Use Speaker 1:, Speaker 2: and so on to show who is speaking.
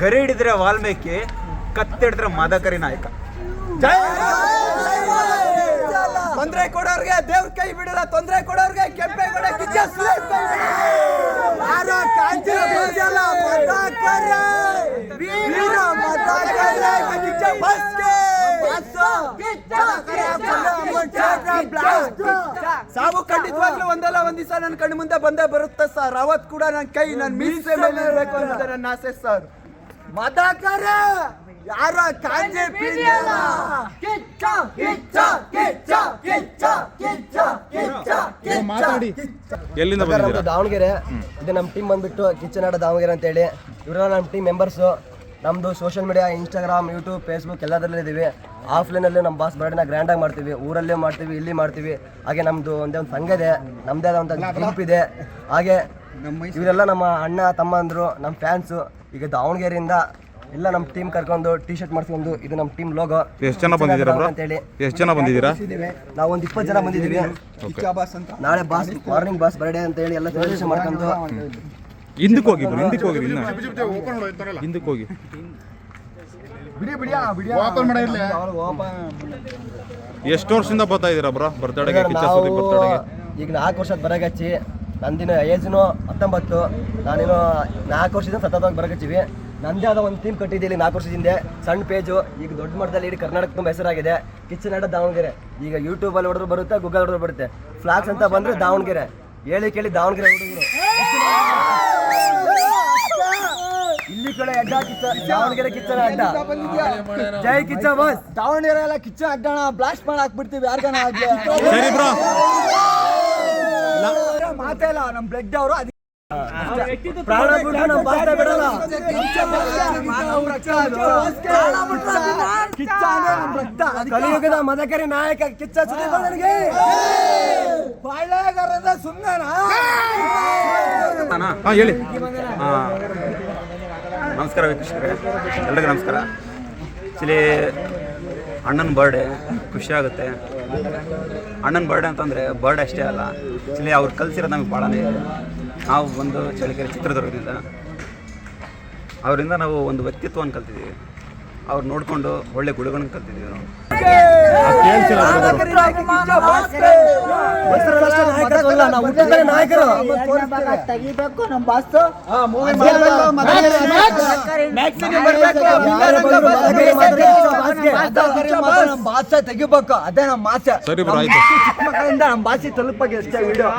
Speaker 1: ಗರಿ ಹಿಡಿದ್ರೆ ವಾಲ್ಮೀಕಿ ಕತ್ತಿಡಿದ್ರೆ ಮಾದಕರಿ ನಾಯಕ.
Speaker 2: ತೊಂದರೆ ಕೊಡೋರ್ಗೆ ದೇವ್ರ ಕೈ ಬಿಡಲ್ಲ ತೊಂದರೆ ಕೊಡೋರ್ಗೆ ಕೆಂಪೇಗೌಡ ಕಿಚ್ಚ ಸುರೇಶ್ ಕೈ ಬಿಡಲ್ಲ. ಯಾರೋ ಕಾಂಚನ ಬೀಜಲ್ಲ, ಮತಕರೆ. ವೀರ ಮತಕರೆ, ಕಿಚ್ಚ ಬಸ್ಗೆ. ಸಾವು ಖಂಡಿತವಾಗ್ಲೂ ಒಂದಲ್ಲ ಒಂದ್ ದಿವಸ ನನ್ನ ಕಣ್ಣು ಮುಂದೆ ಬಂದೇ ಬರುತ್ತೆ ಸರ್ ಅವತ್ ಕೂಡ ನನ್ನ ಕೈ ನನ್ನ ಮೀಸೆ ಮೇಲೆ ಇರಬೇಕು ಅನ್ನೋದೇ ನನ್ನ ಆಸೆ ಸರ್ ಯಾರ ಕಾಂಜೆ ಪಿಡಿಯಲ್ಲ ಕಿಚ್ಚ ಕಿಚ್ಚ ಕಿಚ್ಚ ಕಿಚ್ಚ ಕಿಚ್ಚ ಕಿಚ್ಚ
Speaker 3: ಮಾತಾಡಿ.
Speaker 4: ಎಲ್ಲಿಂದ ಬಂದಿದ್ದೀರಾ?
Speaker 5: ದಾವಣಗೆರೆ. ಇದು ನಮ್ಮ ಟೀಮ್ ಬಂದ್ಬಿಟ್ಟು ಕಿಚ್ಚನಾಡ ದಾವಣಗೆರೆ ಅಂತ ಹೇಳಿ ಇವರೆಲ್ಲ ನಮ್ಮ ಟೀಮ್ ಮೆಂಬರ್ಸ್ ನಮ್ಮದು social media Instagram YouTube Facebook ಎಲ್ಲದರಲ್ಲೂ ಇದ್ದೀವಿ ಆಫ್ಲೈನಲ್ಲೇ ನಮ್ಮ ಬಾಸ್ ಬರ್ಡೇನ ಗ್ರ್ಯಾಂಡಾಗಿ ಮಾಡ್ತೀವಿ. ಊರಲ್ಲೇ ಮಾಡ್ತೀವಿ ಇಲ್ಲಿ ಮಾಡ್ತೀವಿ. ಹಾಗೆ ನಮ್ಮದು ಒಂದೇ ಒಂದು ಸಂಘ ಇದೆ. ನಮ್ಮದೇ ಆದ ಒಂದು ಗ್ರೂಪ್ ಇದೆ. ಹಾಗೆ ಇವರೆಲ್ಲ ನಮ್ಮ ಅಣ್ಣ ತಮ್ಮಂದರು ನಮ್ಮ ಫ್ಯಾನ್ಸು ಈಗ ದಾವಣಗೆರೆಯಿಂದ ಎಲ್ಲ ನಮ್ಮ ಟೀಮ್ ಕರ್ಕೊಂಡು ಟಿ ಶರ್ಟ್ ಮಾಡಿಸ್ಕೊಂಡು ಇದು ನಮ್ಮ ಟೀಮ್ ಲೋಗೋ
Speaker 4: ಎಷ್ಟು ಜನ ಬಂದಿದ್ದೀರಾ ಬ್ರೋ
Speaker 5: ಅಂತೇಳಿ.
Speaker 4: ಎಷ್ಟು ಜನ ಬಂದಿದ್ದೀರಾ?
Speaker 5: ನಾವು ಒಂದು ಇಪ್ಪತ್ತು ಜನ ಬಂದಿದ್ದೀವಿ. ನಾಳೆ ಬಾಸ್ ಮಾರ್ನಿಂಗ್ ಬಾಸ್ ಬರ್ಡೇ ಅಂತ ಹೇಳಿ ಎಲ್ಲ ಸೆಲೆಬ್ರೇಷನ್ ಮಾಡ್ಕೊಂಡು.
Speaker 4: ಹಿಂದಕ್ಕೆ ಹೋಗಿ ಬ್ರೋ ಹಿಂದಕ್ಕೆ ಹೋಗಿ ಇನ್ನ. ಹಿಂದಕ್ಕೆ ಹೋಗಿ.
Speaker 3: ಓಪನ್ ಮಾಡಿರ್ಲಿ
Speaker 4: ಎಷ್ಟು ವರ್ಷದಿಂದ ಬರ್ತಾ ಇದ್ದೀರಾ ಬ್ರೋ ಬರ್ತಡೆಗೆ ಕಿಚ್ಚ
Speaker 5: ನಾವು
Speaker 4: ಸುದೀಪ್ ಬರ್ತಡೆಗೆ
Speaker 5: ಈಗ ನಾಲ್ಕು ವರ್ಷದ ಬರಗಚ್ಚಿ ನಂದಿನ ಏಜ್ನು ಹತ್ತೊಂಬತ್ತು. ನಾನೇನು ನಾಲ್ಕು ವರ್ಷದಿಂದ ಸತತವಾಗಿ ಬರಕತ್ತೀವಿ ನಂದೇ ಆದ ಒಂದು ಟೀಮ್ ಕಟ್ಟಿದ್ದೀನಿ ನಾಲ್ಕು ವರ್ಷದಿಂದ ಸಣ್ಣ ಪೇಜು ಈಗ ದೊಡ್ಡ ಮಟ್ಟದಲ್ಲಿ ಇಡೀ ಕರ್ನಾಟಕ ತುಂಬ ಹೆಸರಾಗಿದೆ. ಕಿಚನ್ ಅಡ್ಡ ದಾವಣಗೆರೆ. ಈಗ ಯೂಟ್ಯೂಬಲ್ಲಿ ಹೊಡೆದ್ರು ಬರುತ್ತೆ ಗೂಗಲ್ ಹೊಡೆದ್ರು ಬರುತ್ತೆ. ಫ್ಲಾಕ್ಸ್ ಅಂತ ಬಂದರೆ ದಾವಣಗೆರೆ. ಹೇಳಿ ಕೇಳಿ ದಾವಣಗೆರೆ ಹುಡುಗರು. ಇಲ್ಲಿ ಕಡೆ ಅಡ್ಡ ಕಿಚ್ಚ ದಾವಣಗೆರೆ ಕಿಚ್ಚನ ಅಡ್ಡ. ಜೈ ಕಿಚ್ಚ ಬಸ್.
Speaker 2: ದಾವಣಗೆರೆ ಎಲ್ಲ ಕಿಚ್ಚ ಅಡ್ಡಣ ಬ್ಲಾಸ್ಟ್ ಮಾಡಿ ಹಾಕ್ಬಿಡ್ತೀವಿ ಯಾರ್ಗಾನ ಆಗ್ಲಿ.
Speaker 4: ಸರಿ ಬ್ರೋ
Speaker 2: ಮಾತೇ ಇಲ್ಲ ನಮ್ ಬ್ಲಡ್ ಅವರು
Speaker 5: ಪ್ರಾಣ ಬಿಟ್ಟು ನಮ್ಮ ಬಿಡಲ್ಲ
Speaker 2: ಕಿಚ್ಚ ಅಂದ್ರೆ ನಮ್ ರಕ್ತ. ಅದಕ್ಕೆ
Speaker 5: ಕಲಿಯುಗದ ಮದಕರಿ ನಾಯಕ ಕಿಚ್ಚ ಸುದೀಪ್ ನನಗೆ
Speaker 2: ಬಾಳೆಗಾರದ ಸುಮ್ಮನ
Speaker 4: ಹೇಳಿ.
Speaker 1: ನಮಸ್ಕಾರ ವೀಕ್ಷಕರೇ. ಎಲ್ರಿಗೂ ನಮಸ್ಕಾರ. ಆಕ್ಚುಲಿ ಅಣ್ಣನ ಬರ್ಡೇ ಖುಷಿ ಆಗುತ್ತೆ. ಅಣ್ಣನ ಬರ್ಡೇ ಅಂತಂದರೆ ಬರ್ಡೇ ಅಷ್ಟೇ ಅಲ್ಲ. ಆ್ಯಕ್ಚುಲಿ ಅವ್ರು ಕಲಿಸಿರೋದು ನಮಗೆ ಭಾಳನೇ ಇದೆ. ನಾವು ಒಂದು ಚಳಿಕೆರೆ ಚಿತ್ರದುರ್ಗದಿಂದ, ಅವರಿಂದ ನಾವು ಒಂದು ವ್ಯಕ್ತಿತ್ವವನ್ನು ಕಲ್ತಿದ್ದೀವಿ ಅವ್ರು ನೋಡಿಕೊಂಡು ಒಳ್ಳೆ ಗುಣಗಳನ್ನು ಕಲ್ತಿದ್ದೀವಿ ನಾವು
Speaker 5: ಬಾಸ್ಗೆ.
Speaker 2: ತೆಗಿಬೇಕು. ಅದೇ ನಮ್ಮ ಆಸೆ
Speaker 4: ಸರಿ ಆಯ್ತು.
Speaker 2: ಮಕ್ಕಳಿಂದ ನಮ್ಮ ಭಾಷೆ ತಲುಪಾಗಿ ಅಷ್ಟೇ ವಿಡಿಯೋ